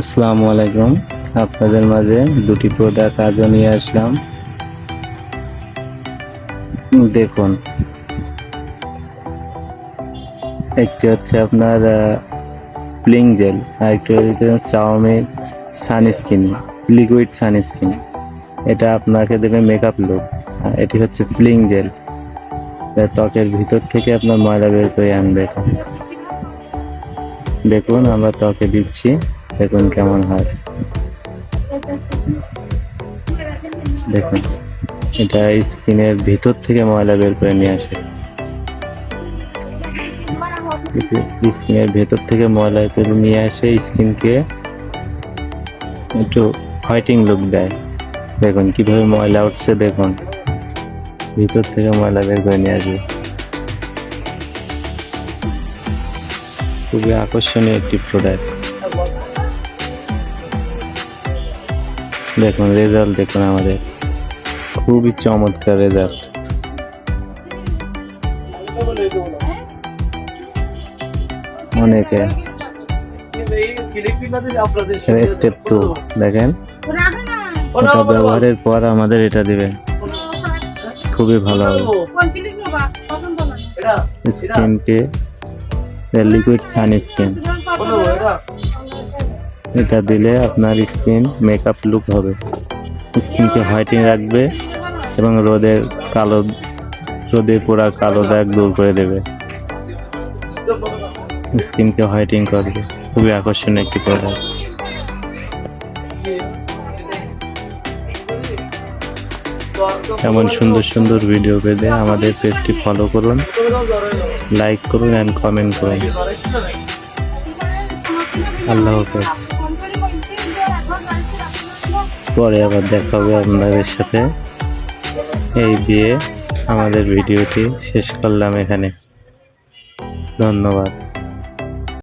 আসসালামু আলাইকুম। আপনাদের মাঝে দুটি প্রোডাক্ট আজও নিয়ে আসলাম। দেখুন। একটি হচ্ছে আপনার প্লিং জেল আর একটি হচ্ছে চাউমিন সানস্ক্রিন লিকুইড সানস্ক্রিন এটা আপনাকে দেবে মেকআপ লুক এটি হচ্ছে প্লিং জেল ত্বকের ভিতর থেকে আপনার ময়লা বের করে আনবে। দেখুন, আমরা ত্বকে দিচ্ছি। দেখুন কেমন হয়। দেখুন, এটা স্কিনের ভিতর থেকে ময়লা বের করে নিয়ে আসে। স্কিনের ভেতর থেকে ময়লা তুলে নিয়ে আসে, স্কিনকে একটু হোয়াইটিং লুক দেয়। দেখুন, কীভাবে ময়লা উঠছে, দেখুন। ভিতর থেকে ময়লা বের করে নিয়ে আসবে। খুবই আকর্ষণীয় একটি প্রোডাক্ট দেখুন রেজাল্ট দেখুন আমাদের। খুবই চমৎকার রেজাল্ট অনেকে। স্টেপ টু দেখেন। এটা ব্যবহারের পর আমাদের এটা দিবেন খুবই ভালো হবে। স্কিনকে লিকুইড সানস্ক্রিন এটা দিলে আপনার স্কিন মেকআপ লুক হবে। স্কিনকে হোয়াইটিং রাখবে এবং রোদের কালো, রোদে পুরা কালো দাগ দূর করে দেবে। স্কিনকে হোয়াইটিং করবে। খুবই আকর্ষণীয় একটি প্রোডাক্ট এমন সুন্দর সুন্দর ভিডিও পেতে আমাদের পেজটি ফলো করুন লাইক করুন অ্যান্ড কমেন্ট করুন। আল্লাহ হাফেজ। পরে আবার দেখা হবে আপনাদের সাথে। এই দিয়ে আমাদের ভিডিওটি শেষ করলাম এখানে। ধন্যবাদ।